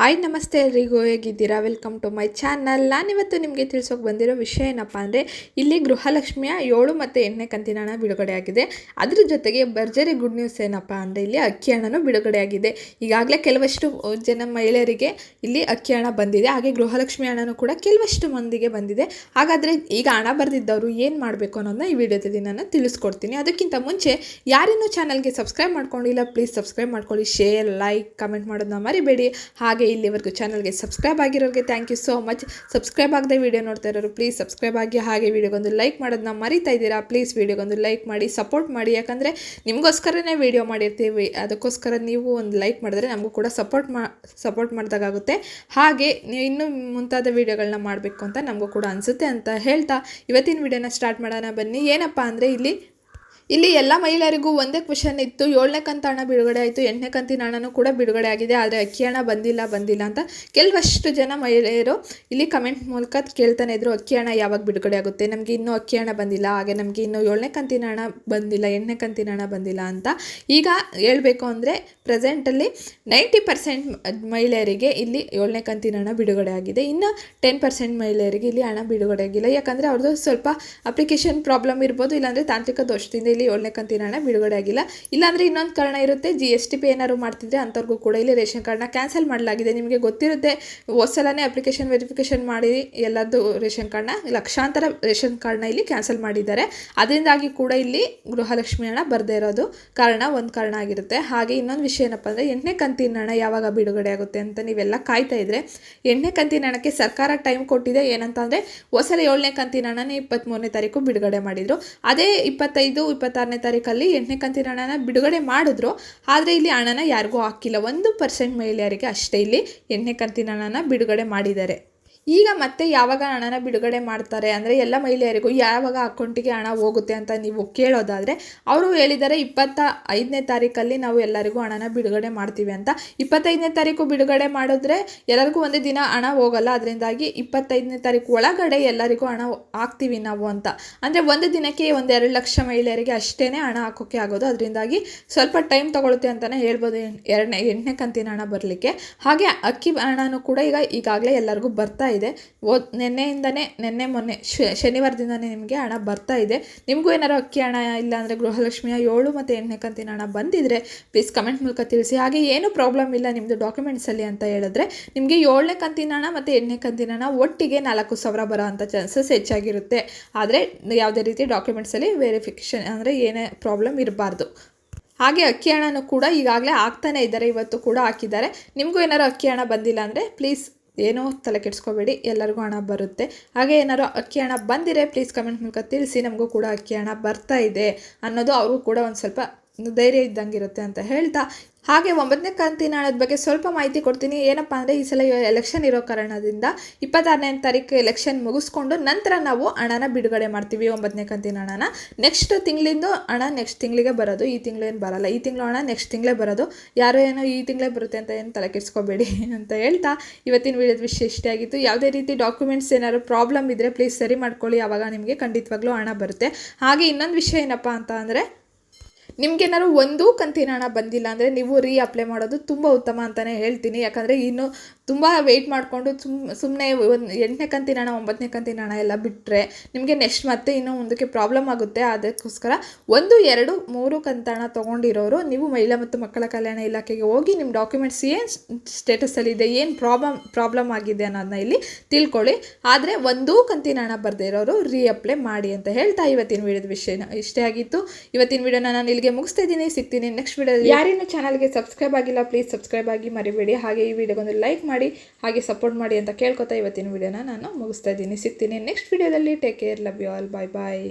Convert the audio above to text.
Hi ನಮಸ್ತೆ ಎಲ್ರಿಗೂ ಹೇಗಿದ್ದೀರಾ? ವೆಲ್ಕಮ್ ಟು ಮೈ ಚಾನಲ್ ನಾನಿವತ್ತು ನಿಮಗೆ ತಿಳಿಸೋಕೆ ಬಂದಿರೋ ವಿಷಯ ಏನಪ್ಪ ಅಂದರೆ, ಇಲ್ಲಿ ಗೃಹಲಕ್ಷ್ಮಿಯ ಏಳು ಮತ್ತು ಎಣ್ಣೆ ಕಂತಿನ ಹಣ ಬಿಡುಗಡೆ ಆಗಿದೆ ಅದ್ರ ಜೊತೆಗೆ ಭರ್ಜರಿ ಗುಡ್ ನ್ಯೂಸ್ ಏನಪ್ಪ ಅಂದರೆ, ಇಲ್ಲಿ ಅಕ್ಕಿ ಹಣನೂ ಬಿಡುಗಡೆಯಾಗಿದೆ. ಈಗಾಗಲೇ ಕೆಲವಷ್ಟು ಜನ ಮಹಿಳೆಯರಿಗೆ ಇಲ್ಲಿ ಅಕ್ಕಿ ಹಣ ಬಂದಿದೆ. ಹಾಗೆ ಗೃಹಲಕ್ಷ್ಮಿ ಹಣನೂ ಕೂಡ ಕೆಲವಷ್ಟು ಮಂದಿಗೆ ಬಂದಿದೆ. ಹಾಗಾದರೆ ಈಗ ಹಣ ಬರೆದಿದ್ದವರು ಏನು ಮಾಡಬೇಕು ಅನ್ನೋದನ್ನ ಈ ವಿಡಿಯೋದಲ್ಲಿ ನಾನು ತಿಳಿಸ್ಕೊಡ್ತೀನಿ. ಅದಕ್ಕಿಂತ ಮುಂಚೆ, ಯಾರಿನ್ನೂ ಚಾನಲ್ಗೆ ಸಬ್ಸ್ಕ್ರೈಬ್ ಮಾಡ್ಕೊಂಡಿಲ್ಲ ಪ್ಲೀಸ್ ಸಬ್ಸ್ಕ್ರೈಬ್ ಮಾಡ್ಕೊಳ್ಳಿ. ಶೇರ್ ಲೈಕ್ ಕಮೆಂಟ್ ಮಾಡೋದನ್ನ ಮರಿಬೇಡಿ. ಹಾಗೆ ಇಲ್ಲಿವರೆಗೂ ಚಾನಲ್ಗೆ subscribe ಆಗಿರೋರಿಗೆ thank you so much subscribe ಆಗದೆ ವೀಡಿಯೋ ನೋಡ್ತಾ ಇರೋರು ಪ್ಲೀಸ್ ಸಬ್ಸ್ಕ್ರೈಬ್ ಆಗಿ ಹಾಗೆ ವೀಡಿಯೋಗೊಂದು ಲೈಕ್ ಮಾಡೋದನ್ನ ಮರಿತಾ ಇದ್ದೀರಾ? ಪ್ಲೀಸ್ ವೀಡಿಯೋಗೊಂದು ಲೈಕ್ ಮಾಡಿ ಸಪೋರ್ಟ್ ಮಾಡಿ. ಯಾಕಂದರೆ ನಿಮಗೋಸ್ಕರನೇ ವೀಡಿಯೋ ಮಾಡಿರ್ತೀವಿ. ಅದಕ್ಕೋಸ್ಕರ ನೀವು ಒಂದು ಲೈಕ್ ಮಾಡಿದ್ರೆ ನಮಗೂ ಕೂಡ ಸಪೋರ್ಟ್ ಮಾ ಸಪೋರ್ಟ್ ಮಾಡಿದಾಗುತ್ತೆ ಹಾಗೆ ಇನ್ನೂ ಮುಂತಾದ ವೀಡಿಯೋಗಳನ್ನ ಮಾಡಬೇಕು ಅಂತ ನಮಗೂ ಕೂಡ ಅನಿಸುತ್ತೆ ಅಂತ ಹೇಳ್ತಾ, ಇವತ್ತಿನ ವಿಡಿಯೋನ ಸ್ಟಾರ್ಟ್ ಮಾಡೋಣ ಬನ್ನಿ. ಏನಪ್ಪ ಅಂದರೆ ಇಲ್ಲಿ ಇಲ್ಲಿ ಎಲ್ಲ ಮಹಿಳೆಯರಿಗೂ ಒಂದೇ ಕ್ವಶನ್ ಇತ್ತು. ಏಳನೇ ಕಂತು ಹಣ ಬಿಡುಗಡೆ ಆಯಿತು. ಎಂಟನೇ ಕಂತಿನ ಹಣನೂ ಕೂಡ ಬಿಡುಗಡೆ ಆಗಿದೆ. ಆದರೆ ಅಕ್ಕಿ ಹಣ ಬಂದಿಲ್ಲ ಬಂದಿಲ್ಲ ಅಂತ ಕೆಲವಷ್ಟು ಜನ ಮಹಿಳೆಯರು ಇಲ್ಲಿ ಕಮೆಂಟ್ ಮೂಲಕ ಕೇಳ್ತಾನೆ ಇದ್ರು, ಅಕ್ಕಿ ಹಣ ಯಾವಾಗ ಬಿಡುಗಡೆ ಆಗುತ್ತೆ? ನಮಗೆ ಇನ್ನೂ ಅಕ್ಕಿ ಹಣ ಬಂದಿಲ್ಲ. ಹಾಗೆ ನಮಗೆ ಇನ್ನೂ ಏಳನೇ ಕಂತಿನ ಹಣ ಬಂದಿಲ್ಲ, ಎಂಟನೇ ಕಂತಿನ ಹಣ ಬಂದಿಲ್ಲ ಅಂತ ಈಗ ಹೇಳಬೇಕು ಅಂದರೆ ಪ್ರೆಸೆಂಟಲ್ಲಿ ನೈಂಟಿ ಪರ್ಸೆಂಟ್ ಮಹಿಳೆಯರಿಗೆ ಇಲ್ಲಿ ಏಳನೇ ಕಂತಿನ ಹಣ ಬಿಡುಗಡೆ ಆಗಿದೆ. ಇನ್ನು ಟೆನ್ ಪರ್ಸೆಂಟ್ ಮಹಿಳೆಯರಿಗೆ ಇಲ್ಲಿ ಹಣ ಬಿಡುಗಡೆ ಆಗಿಲ್ಲ. ಯಾಕಂದರೆ ಅವ್ರದ್ದು ಸ್ವಲ್ಪ ಅಪ್ಲಿಕೇಶನ್ ಪ್ರಾಬ್ಲಮ್ ಇರ್ಬೋದು, ಇಲ್ಲಾಂದರೆ ತಾಂತ್ರಿಕ ದೋಷದಿಂದ ಇಲ್ಲಿ ಏಳನೇ ಕಂತಿನ ಹಣ ಬಿಡುಗಡೆ ಆಗಿಲ್ಲ. ಇಲ್ಲಾಂದರೆ ಇನ್ನೊಂದು ಕಾರಣ ಇರುತ್ತೆ. ಜಿ ಎಸ್ ಟಿ ಪಿ ಏನಾದ್ರು ಮಾಡ್ತಿದ್ರೆ ಅಂಥವ್ರಿಗೂ ಕೂಡ ಇಲ್ಲಿ ರೇಷನ್ ಕಾರ್ಡ್ನ ಕ್ಯಾನ್ಸಲ್ ಮಾಡಲಾಗಿದೆ. ನಿಮಗೆ ಗೊತ್ತಿರುತ್ತೆ ಹೊಸಲನೇ ಅಪ್ಲಿಕೇಶನ್ ವೆರಿಫಿಕೇಷನ್ ಮಾಡಿ ಎಲ್ಲದ್ದು ರೇಷನ್ ಕಾರ್ಡ್ನ ಲಕ್ಷಾಂತರ ರೇಷನ್ ಕಾರ್ಡ್ನ ಇಲ್ಲಿ ಕ್ಯಾನ್ಸಲ್ ಮಾಡಿದ್ದಾರೆ. ಅದರಿಂದಾಗಿ ಕೂಡ ಇಲ್ಲಿ ಗೃಹಲಕ್ಷ್ಮಿ ಹಣ ಬರದೇ ಇರೋದು ಕಾರಣ ಒಂದು ಕಾರಣ ಆಗಿರುತ್ತೆ. ಹಾಗೆ ಇನ್ನೊಂದು ವಿಷಯ ಏನಪ್ಪ ಅಂದರೆ ಎಂಟನೇ ಕಂತಿನ ಹಣ ಯಾವಾಗ ಬಿಡುಗಡೆ ಆಗುತ್ತೆ ಅಂತ ನೀವೆಲ್ಲ ಕಾಯ್ತಾ ಇದ್ರೆ, ಎಂಟನೇ ಕಂತಿನ ಹಣಕ್ಕೆ ಸರ್ಕಾರ ಟೈಮ್ ಕೊಟ್ಟಿದೆ ಏನಂತ ಅಂದರೆ ಹೊಸಲ ಏಳನೇ ಕಂತಿನ ಹಣನೇ ಇಪ್ಪತ್ತ್ಮೂರನೇ ತಾರೀಕು ಬಿಡುಗಡೆ ಮಾಡಿದರು. ಅದೇ ಇಪ್ಪತ್ತೈದು ಇಪ್ಪತ್ತಾರನೇ ತಾರೀಕಲ್ಲಿ ಎಂಟನೇ ಕಂತಿನ ಹಣನ ಬಿಡುಗಡೆ ಮಾಡಿದ್ರು. ಆದರೆ ಇಲ್ಲಿ ಹಣನ ಯಾರಿಗೂ ಹಾಕಿಲ್ಲ. ಒಂದು ಪರ್ಸೆಂಟ್ ಮಹಿಳೆಯರಿಗೆ ಅಷ್ಟೇ ಇಲ್ಲಿ ಎಂಟನೇ ಕಂತಿನ ಹಣನ ಬಿಡುಗಡೆ ಮಾಡಿದ್ದಾರೆ. ಈಗ ಮತ್ತೆ ಯಾವಾಗ ಹಣನ ಬಿಡುಗಡೆ ಮಾಡ್ತಾರೆ? ಅಂದರೆ ಎಲ್ಲ ಮಹಿಳೆಯರಿಗೂ ಯಾವಾಗ ಅಕೌಂಟಿಗೆ ಹಣ ಹೋಗುತ್ತೆ ಅಂತ ನೀವು ಕೇಳೋದಾದರೆ, ಅವರು ಹೇಳಿದ್ದಾರೆ ಇಪ್ಪತ್ತ ಐದನೇ ತಾರೀಕಲ್ಲಿ ನಾವು ಎಲ್ಲರಿಗೂ ಹಣನ ಬಿಡುಗಡೆ ಮಾಡ್ತೀವಿ ಅಂತ. ಇಪ್ಪತ್ತೈದನೇ ತಾರೀಕು ಬಿಡುಗಡೆ ಮಾಡಿದ್ರೆ ಎಲ್ಲರಿಗೂ ಒಂದೇ ದಿನ ಹಣ ಹೋಗಲ್ಲ. ಅದರಿಂದಾಗಿ ಇಪ್ಪತ್ತೈದನೇ ತಾರೀಕು ಒಳಗಡೆ ಎಲ್ಲರಿಗೂ ಹಣ ಹಾಕ್ತೀವಿ ನಾವು ಅಂತ. ಅಂದರೆ ಒಂದು ದಿನಕ್ಕೆ ಒಂದು ಎರಡು ಲಕ್ಷ ಮಹಿಳೆಯರಿಗೆ ಅಷ್ಟೇ ಹಣ ಹಾಕೋಕ್ಕೆ ಆಗೋದು. ಅದರಿಂದಾಗಿ ಸ್ವಲ್ಪ ಟೈಮ್ ತೊಗೊಳುತ್ತೆ ಅಂತಲೇ ಹೇಳ್ಬೋದು. ಎರಡನೇ, ಎಂಟನೇ ಕಂತಿನ ಹಣ ಬರಲಿಕ್ಕೆ. ಹಾಗೆ ಅಕ್ಕಿ ಹಣನೂ ಕೂಡ ಈಗ ಈಗಾಗಲೇ ಎಲ್ಲರಿಗೂ ಬರ್ತಾ ಇದೆ. ಓದ್ ನಿನ್ನೆಯಿಂದನೇ, ನಿನ್ನೆ ಮೊನ್ನೆ ಶನಿವಾರದಿಂದನೇ ನಿಮಗೆ ಹಣ ಬರ್ತಾ ಇದೆ. ನಿಮಗೂ ಏನಾರು ಅಕ್ಕಿ ಹಣ ಇಲ್ಲ ಅಂದರೆ ಗೃಹಲಕ್ಷ್ಮಿಯ ಏಳು ಮತ್ತು ಎಂಟನೇ ಕಂತಿನ ಹಣ ಬಂದಿದ್ರೆ ಪ್ಲೀಸ್ ಕಮೆಂಟ್ ಮೂಲಕ ತಿಳಿಸಿ. ಹಾಗೆ ಏನೂ ಪ್ರಾಬ್ಲಮ್ ಇಲ್ಲ ನಿಮ್ಮದು ಡಾಕ್ಯುಮೆಂಟ್ಸಲ್ಲಿ ಅಂತ ಹೇಳಿದ್ರೆ ನಿಮಗೆ ಏಳನೇ ಕಂತಿನ ಹಣ ಮತ್ತು ಎಂಟನೇ ಕಂತಿನ ಹಣ ಒಟ್ಟಿಗೆ ನಾಲ್ಕು ಸಾವಿರ ಬರೋ ಅಂಥ ಚಾನ್ಸಸ್ ಹೆಚ್ಚಾಗಿರುತ್ತೆ. ಆದರೆ ಯಾವುದೇ ರೀತಿ ಡಾಕ್ಯುಮೆಂಟ್ಸಲ್ಲಿ ವೆರಿಫಿಕೇಷನ್ ಅಂದರೆ ಏನೇ ಪ್ರಾಬ್ಲಮ್ ಇರಬಾರ್ದು. ಹಾಗೆ ಅಕ್ಕಿ ಹಣನೂ ಕೂಡ ಈಗಾಗಲೇ ಹಾಕ್ತಾನೆ ಇದ್ದಾರೆ, ಇವತ್ತು ಕೂಡ ಹಾಕಿದ್ದಾರೆ. ನಿಮಗೂ ಏನಾರು ಅಕ್ಕಿ ಹಣ ಬಂದಿಲ್ಲ ಅಂದರೆ ಪ್ಲೀಸ್ ಏನೋ ತಲೆ ಕೆಡಿಸ್ಕೋಬೇಡಿ, ಎಲ್ಲರಿಗೂ ಹಣ ಬರುತ್ತೆ. ಹಾಗೆ ಏನಾರು ಅಕ್ಕಿ ಹಣ ಬಂದಿರೆ ಪ್ಲೀಸ್ ಕಮೆಂಟ್ ಮೂಲಕ ತಿಳಿಸಿ. ನಮಗೂ ಕೂಡ ಅಕ್ಕಿ ಹಣ ಬರ್ತಾ ಇದೆ ಅನ್ನೋದು ಅವ್ರಿಗೂ ಕೂಡ ಒಂದು ಸ್ವಲ್ಪ ಧೈರ್ಯ ಇದ್ದಂಗಿರುತ್ತೆ ಅಂತ ಹೇಳ್ತಾ. ಹಾಗೆ ಒಂಬತ್ತನೇ ಕಂತಿನ ಹಣದ ಬಗ್ಗೆ ಸ್ವಲ್ಪ ಮಾಹಿತಿ ಕೊಡ್ತೀನಿ. ಏನಪ್ಪ ಅಂದರೆ ಈ ಸಲ ಎಲೆಕ್ಷನ್ ಇರೋ ಕಾರಣದಿಂದ ಇಪ್ಪತ್ತಾರನೇ ತಾರೀಕು ಎಲೆಕ್ಷನ್ ಮುಗಿಸ್ಕೊಂಡು ನಂತರ ನಾವು ಹಣನ ಬಿಡುಗಡೆ ಮಾಡ್ತೀವಿ ಒಂಬತ್ತನೇ ಕಂತಿನ ಹಣನ ನೆಕ್ಸ್ಟ್ ತಿಂಗಳಿಂದ ಹಣ ನೆಕ್ಸ್ಟ್ ತಿಂಗಳಿಗೆ ಬರೋದು, ಈ ತಿಂಗಳೇನು ಬರಲ್ಲ. ಈ ತಿಂಗಳು ಹಣ ನೆಕ್ಸ್ಟ್ ತಿಂಗಳೇ ಬರೋದು. ಯಾರೋ ಏನೋ ಈ ತಿಂಗಳೇ ಬರುತ್ತೆ ಅಂತ ಏನು ತಲೆ ಕೆಡಿಸ್ಕೋಬೇಡಿ ಅಂತ ಹೇಳ್ತಾ ಇವತ್ತಿನ ವಿಡಿಯೋದ ವಿಷಯ ಇಷ್ಟೇ ಆಗಿತ್ತು. ಯಾವುದೇ ರೀತಿ ಡಾಕ್ಯುಮೆಂಟ್ಸ್ ಏನಾದ್ರು ಪ್ರಾಬ್ಲಮ್ ಇದ್ದರೆ ಪ್ಲೀಸ್ ಸರಿ ಮಾಡ್ಕೊಳ್ಳಿ. ಆವಾಗ ನಿಮಗೆ ಖಂಡಿತವಾಗ್ಲೂ ಹಣ ಬರುತ್ತೆ. ಹಾಗೆ ಇನ್ನೊಂದು ವಿಷಯ ಏನಪ್ಪ ಅಂತ ಅಂದರೆ ನಿಮ್ಗೇನಾದ್ರು ಒಂದೂ ಕಂತಿನ ಹಣ ಬಂದಿಲ್ಲ ಅಂದರೆ ನೀವು ರೀ ಅಪ್ಲೈ ಮಾಡೋದು ತುಂಬ ಉತ್ತಮ ಅಂತಲೇ ಹೇಳ್ತೀನಿ. ಯಾಕಂದರೆ ಇನ್ನು ತುಂಬ ವೆಯ್ಟ್ ಮಾಡಿಕೊಂಡು ಸುಮ್ ಸುಮ್ಮನೆ ಒಂದು ಎಂಟನೇ ಕಂತಿನ ಹಣ, ಒಂಬತ್ತನೇ ಕಂತಿನ ಹಣ ಎಲ್ಲ ಬಿಟ್ಟರೆ ನಿಮಗೆ ನೆಕ್ಸ್ಟ್ ಮತ್ತೆ ಇನ್ನೂ ಮುಂದಕ್ಕೆ ಪ್ರಾಬ್ಲಮ್ ಆಗುತ್ತೆ. ಅದಕ್ಕೋಸ್ಕರ ಒಂದು, ಎರಡು, ಮೂರು ಕಂತ ಹಣ ತೊಗೊಂಡಿರೋರು ನೀವು ಮಹಿಳಾ ಮತ್ತು ಮಕ್ಕಳ ಕಲ್ಯಾಣ ಇಲಾಖೆಗೆ ಹೋಗಿ ನಿಮ್ಮ ಡಾಕ್ಯುಮೆಂಟ್ಸ್ ಏನು ಸ್ಟೇಟಸಲ್ಲಿದೆ ಏನು ಪ್ರಾಬ್ಲಮ್ ಪ್ರಾಬ್ಲಮ್ ಆಗಿದೆ ಅನ್ನೋದನ್ನ ಇಲ್ಲಿ ತಿಳ್ಕೊಳ್ಳಿ. ಆದರೆ ಒಂದೂ ಕಂತಿನ ಹಣ ಬರದೇ ಇರೋರು ರೀ ಅಪ್ಲೈ ಮಾಡಿ ಅಂತ ಹೇಳ್ತಾ ಇವತ್ತಿನ ವಿಡಿಯೋದ ವಿಷಯ ಇಷ್ಟೇ ಆಗಿತ್ತು. ಇವತ್ತಿನ ವಿಡಿಯೋನ ನಾನು ಇಲ್ಲಿಗೆ ಮುಗಿಸ್ತಾ ಇದ್ದೀನಿ. ಸಿಗ್ತೀನಿ ನೆಕ್ಸ್ಟ್ ವಿಡಿಯೋ ಯಾರಿನ ಚಾನಲ್ಗೆ ಸಬ್ಸ್ಕ್ರೈಬ್ ಆಗಿಲ್ಲ ಪ್ಲೀಸ್ ಸಬ್ಸ್ಕ್ರೈಬ್ ಆಗಿ ಮರಿಬೇಡಿ. ಹಾಗೆ ಈ ವಿಡಿಯೋಗೊಂದು ಲೈಕ್ ಮಾಡಿ, ಹಾಗೆ ಸಪೋರ್ಟ್ ಮಾಡಿ ಅಂತ ಕೇಳ್ಕೊತಾ ಇವತ್ತಿನ ವಿಡಿಯೋನ ನಾನು ಮುಗಿಸ್ತಾ ಇದ್ದೀನಿ. ಸಿಗ್ತೀನಿ ನೆಕ್ಸ್ಟ್ ವಿಡಿಯೋದಲ್ಲಿ. Take care love you all bye bye